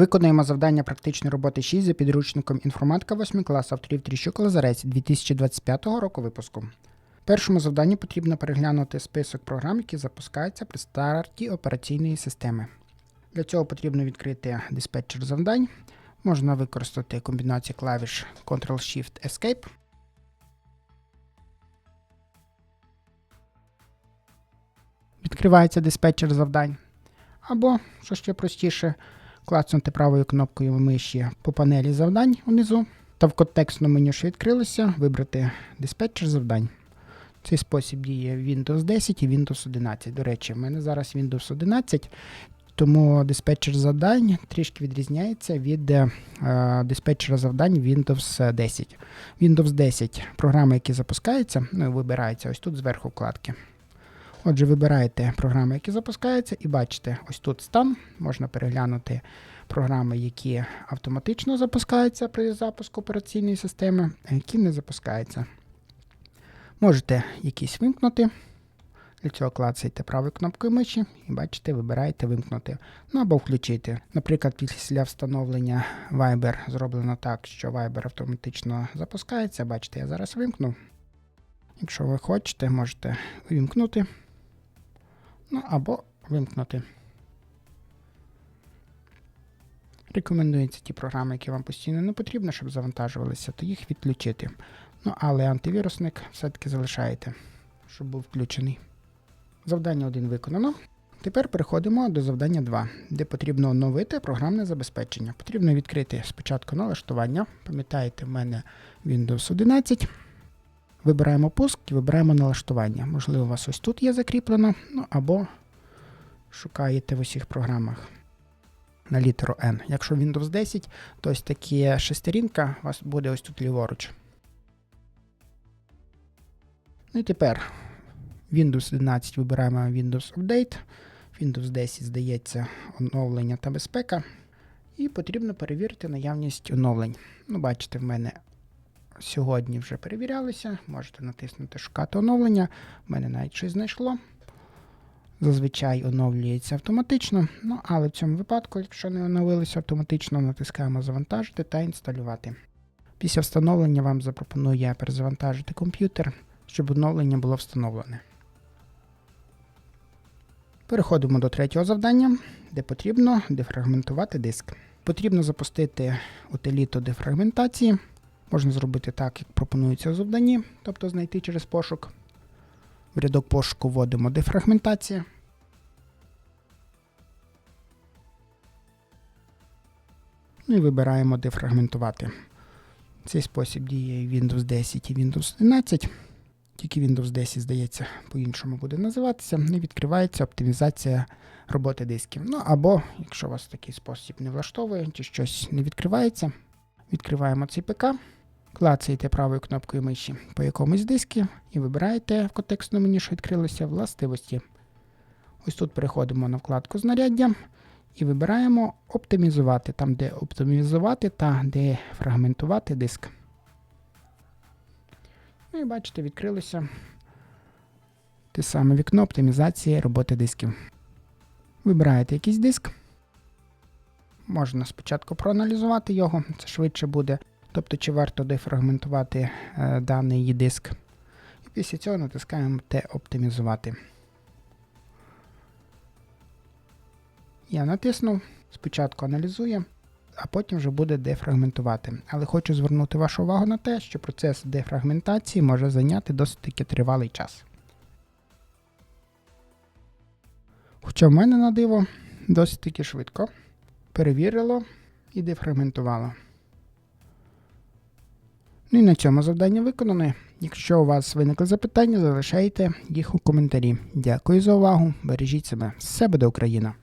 Виконуємо завдання практичної роботи 6 за підручником інформатика 8 клас авторів Тріщук Лазарець 2025 року випуску. Першому завданні потрібно переглянути список програм, які запускаються при старті операційної системи. Для цього потрібно відкрити диспетчер завдань. Можна використати комбінацію клавіш Ctrl-Shift-Escape. Відкривається диспетчер завдань. Або, що ще простіше, клацнути правою кнопкою миші по панелі завдань унизу та в контекстному меню, що відкрилося, вибрати диспетчер завдань. Цей спосіб діє Windows 10 і Windows 11. До речі, в мене зараз Windows 11, тому диспетчер завдань трішки відрізняється від е, диспетчера завдань Windows 10. Windows 10 програми, які запускаються, ну, вибираються ось тут зверху вкладки. Отже, вибираєте програми, які запускаються, і бачите, ось тут стан. Можна переглянути програми, які автоматично запускаються при запуску операційної системи, а які не запускаються. Можете якісь вимкнути. Для цього клацаєте правою кнопкою миші і бачите, вибираєте вимкнути. Ну або включити. Наприклад, після встановлення Viber зроблено так, що Viber автоматично запускається. Бачите, я зараз вимкну. Якщо ви хочете, можете вимкнути. Ну або вимкнути. Рекомендуються ті програми, які вам постійно не потрібно, щоб завантажувалися, то їх відключити. Ну, але антивірусник все-таки залишаєте, щоб був включений. Завдання 1 виконано. Тепер переходимо до завдання 2, де потрібно оновити програмне забезпечення. Потрібно відкрити спочатку налаштування. Пам'ятаєте, в мене Windows 11. Вибираємо пуск і вибираємо налаштування. Можливо, у вас ось тут є закріплено, ну або шукаєте в усіх програмах на літеру N. Якщо Windows 10, то ось такі шестерінка у вас буде ось тут ліворуч. Ну і тепер Windows 11 вибираємо Windows Update. Windows 10 здається оновлення та безпека. І потрібно перевірити наявність оновлень. Ну, бачите, в мене сьогодні вже перевірялися. Можете натиснути Шукати оновлення. В мене навіть щось знайшло. Зазвичай оновлюється автоматично. Ну, але в цьому випадку, якщо не оновилося автоматично, натискаємо Завантажити та інсталювати. Після встановлення вам запропонує перезавантажити комп'ютер, щоб оновлення було встановлене. Переходимо до третього завдання, де потрібно дефрагментувати диск. Потрібно запустити утиліту дефрагментації. Можна зробити так, як пропонується у завданні, тобто знайти через пошук. В рядок пошуку вводимо дефрагментація. Ну і вибираємо дефрагментувати. Цей спосіб діє і Windows 10 і Windows 11. Тільки Windows 10, здається, по-іншому буде називатися. Не відкривається оптимізація роботи дисків. Ну або, якщо вас такий спосіб не влаштовує, чи щось не відкривається, відкриваємо цей ПК, клацаєте правою кнопкою миші по якомусь диску і вибираєте в контекстному меню, що відкрилося властивості. Ось тут переходимо на вкладку знаряддя і вибираємо оптимізувати, там, де оптимізувати та де фрагментувати диск. Ну і бачите, відкрилося те саме вікно оптимізації роботи дисків. Вибираєте якийсь диск. Можна спочатку проаналізувати його, це швидше буде. Тобто, чи варто дефрагментувати е, даний диск. І після цього натискаємо Т оптимізувати. Я натиснув, спочатку аналізує, а потім вже буде дефрагментувати. Але хочу звернути вашу увагу на те, що процес дефрагментації може зайняти досить таки тривалий час. Хоча в мене на диво досить таки швидко перевірило і дефрагментувало. Ну і на цьому завдання виконане. Якщо у вас виникли запитання, залишайте їх у коментарі. Дякую за увагу. Бережіть себе. Все буде Україна!